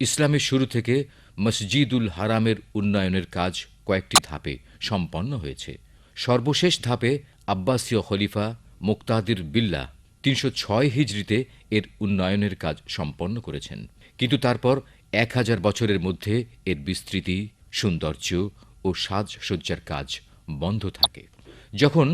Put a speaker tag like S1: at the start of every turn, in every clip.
S1: ইসলামের শুরু থেকে মসজিদুল হারামের উন্নয়নের কাজ কয়েকটি ধাপে সম্পন্ন হয়েছে। সর্বশেষ ধাপে আব্বাসীয় খলিফা মুক্তাদির বিল্লাহ তিনশো ছয় হিজড়িতে এর উন্নয়নের কাজ সম্পন্ন করেছেন। কিন্তু তারপর এক হাজার বছরের মধ্যে এর বিস্তৃতি, সৌন্দর্য ও সাজসজ্জার কাজ বন্ধ থাকে। যখন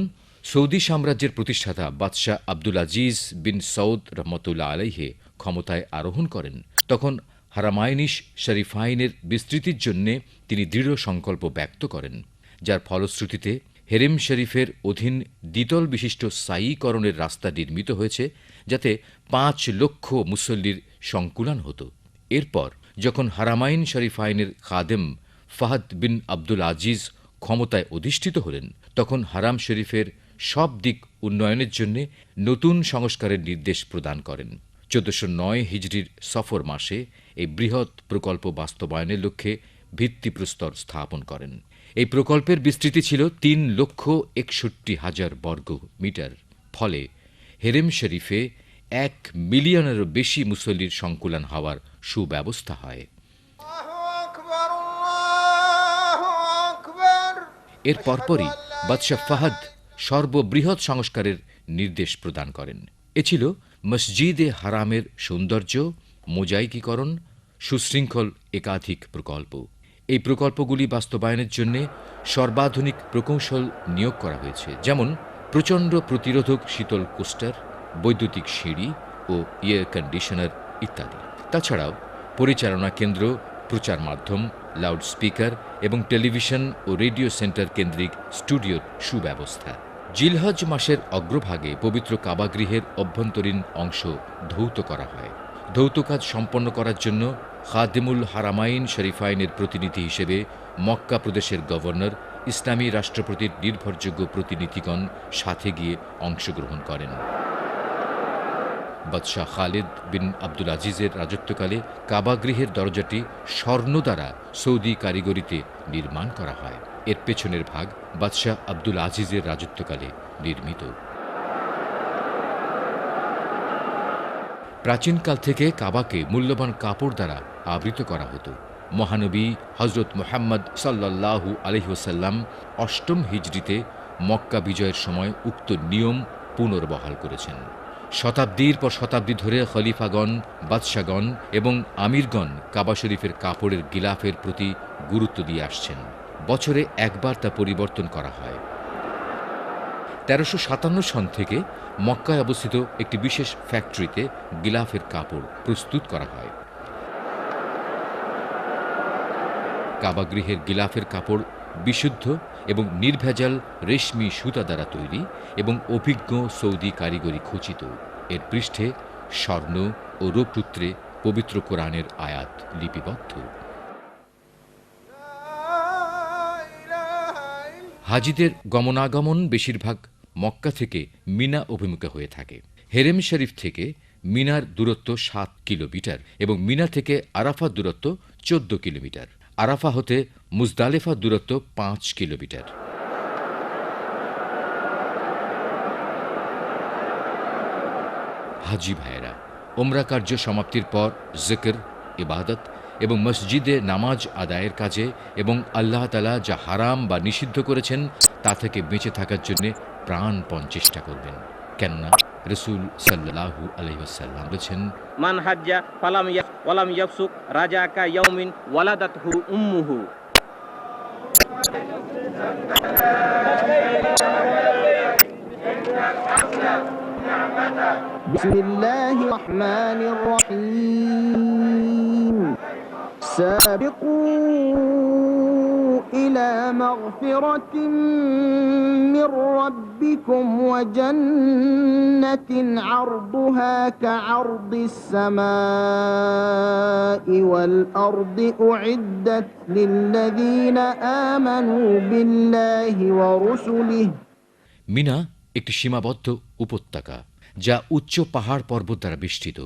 S1: সৌদি সাম্রাজ্যের প্রতিষ্ঠাতা বাদশাহ আব্দুল আজিজ বিন সৌদ রহমতুল্লাহ আলাইহে ক্ষমতায় আরোহণ করেন, তখন হারামাইনিস শরীফাইনের বিস্তৃতির জন্যে তিনি দৃঢ় সংকল্প ব্যক্ত করেন, যার ফলশ্রুতিতে হেরেম শরীফের অধীন দ্বিতল বিশিষ্ট সাইকরণের রাস্তা নির্মিত হয়েছে, যাতে পাঁচ লক্ষ মুসল্লির সংকুলান হতো। এরপর যখন হারামাইন শরীফাইনের খাদেম ফাহাদ বিন আব্দুল আজিজ ক্ষমতায় অধিষ্ঠিত হলেন, তখন হারাম শরীফের সব দিক উন্নয়নের জন্য নতুন সংস্কারের নির্দেশ প্রদান করেন। চোদ্দশো নয় হিজড়ির সফর মাসে এই বৃহৎ প্রকল্প বাস্তবায়নের লক্ষ্যে ভিত্তিপ্রস্তর স্থাপন করেন। এই প্রকল্পের বিস্তৃতি ছিল তিন লক্ষ একষট্টি হাজার বর্গ মিটার। ফলে হেরেম শরীফে এক মিলিয়নেরও বেশি মুসল্লির সংকুলন হওয়ার সুব্যবস্থা হয়। এর পরপরই বাদশাহ ফাহাদ সর্ববৃহৎ সংস্কারের নির্দেশ প্রদান করেন। এ ছিল মসজিদে হারামের সৌন্দর্য, মোজাইকীকরণ, সুশৃঙ্খল একাধিক প্রকল্প। এই প্রকল্পগুলি বাস্তবায়নের জন্য সর্বাধুনিক প্রকৌশল নিয়োগ করা হয়েছে, যেমন প্রচণ্ড প্রতিরোধক শীতল কোস্টার, বৈদ্যুতিক সিঁড়ি ও এয়ার কন্ডিশনার ইত্যাদি। তাছাড়াও পরিচালনা কেন্দ্র, প্রচার মাধ্যম লাউড স্পিকার এবং টেলিভিশন ও রেডিও সেন্টার কেন্দ্রিক স্টুডিওর সুব্যবস্থা। জিলহজ মাসের অগ্রভাগে পবিত্র কাবাগৃহের অভ্যন্তরীণ অংশ ধৌত করা হয়। ধৌত কাজ সম্পন্ন করার জন্য খাদিমুল হারামাইন শরীফাইনের প্রতিনিধি হিসেবে মক্কা প্রদেশের গভর্নর, ইসলামী রাষ্ট্রপতির নির্ভরযোগ্য প্রতিনিধিগণ সাথে গিয়ে অংশগ্রহণ করেন। বাদশাহ খালিদ বিন আব্দুল আজিজের রাজত্বকালে কাবাগৃহের দরজাটি স্বর্ণ দ্বারা সৌদি কারিগরিতে নির্মাণ করা হয়। এর পেছনের ভাগ বাদশাহ আব্দুল আজিজের রাজত্বকালে নির্মিত। প্রাচীনকাল থেকে কাবাকে মূল্যবান কাপড় দ্বারা আবৃত করা হতো। মহানবী হজরত মোহাম্মদ সাল্লাল্লাহু আলহিহসাল্লাম অষ্টম হিজড়িতে মক্কা বিজয়ের সময় উক্ত নিয়ম পুনর্বহাল করেছেন। শতাব্দীর পর শতাব্দী ধরে খলিফাগণ, বাদশাগণ এবং আমিরগণ কাবা শরীফের কাপড়ের গিলাফের প্রতি গুরুত্ব দিয়ে আসছেন। বছরে একবার তা পরিবর্তন করা হয়। তেরোশো সাতান্ন সন থেকে মক্কায় অবস্থিত একটি বিশেষ ফ্যাক্টরিতে গিলাফের কাপড় প্রস্তুত করা হয়। কাবাগৃহের গিলাফের কাপড় বিশুদ্ধ এবং নির্ভেজাল রেশমি সুতা দ্বারা তৈরি এবং অভিজ্ঞ সৌদি কারিগরি খচিত। এর পৃষ্ঠে স্বর্ণ ও রূপসূত্রে পবিত্র কোরআনের আয়াত লিপিবদ্ধ। হাজিদের গমনাগমন বেশিরভাগ মক্কা থেকে মিনা অভিমুখে হয়ে থাকে। হেরেম শরীফ থেকে মিনার দূরত্ব সাত কিলোমিটার এবং মিনা থেকে আরাফার দূরত্ব চোদ্দ কিলোমিটার। আরাফা হতে মুজদালেফা দূরত্ব পাঁচ কিলোমিটার। হাজি ভাইয়েরা ওমরা কার্য সমাপ্তির পর জিকর, ইবাদত এবং মসজিদে নামাজ আদায়ের কাজে এবং আল্লাহ তালা যা হারাম বা নিষিদ্ধ করেছেন তা থেকে বেঁচে থাকার জন্য প্রাণপণ চেষ্টা করবেন কেননা রসুল সাল্লাহু আলহিহাসাল্লাম বলেছেন
S2: মান হাজ্জা ফালাম ইয়াস ওয়ালাম ইয়াফসুক রাজাকা ইয়াউমিন ওয়ালাদাতহু উম্মুহু
S3: بسم الله الرحمن الرحيم سابقوا إلى مغفرة من ربكم وجنة عرضها كعرض السماء والأرض أعدت للذين آمنوا بالله ورسله
S1: মিনা একটি সীমাবদ্ধ উপত্যকা যা উচ্চ পাহাড় পর্বত দ্বারা বেষ্টিত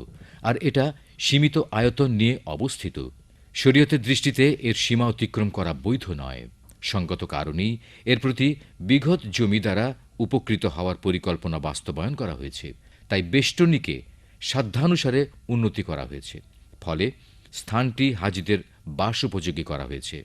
S1: আর এটা সীমিত আয়তন নিয়ে অবস্থিত শরীয়তের দৃষ্টিতে এর সীমা অতিক্রম করা বৈধ নয়। সঙ্গত কারণেই এর প্রতি বিঘত জমি দ্বারা উপকৃত হওয়ার পরিকল্পনা বাস্তবায়ন করা হয়েছে। তাই বেষ্টনীকে সাধ্যানুসারে উন্নতি করা হয়েছে। ফলে স্থানটি হাজিদের বাস উপযোগী করা হয়েছে।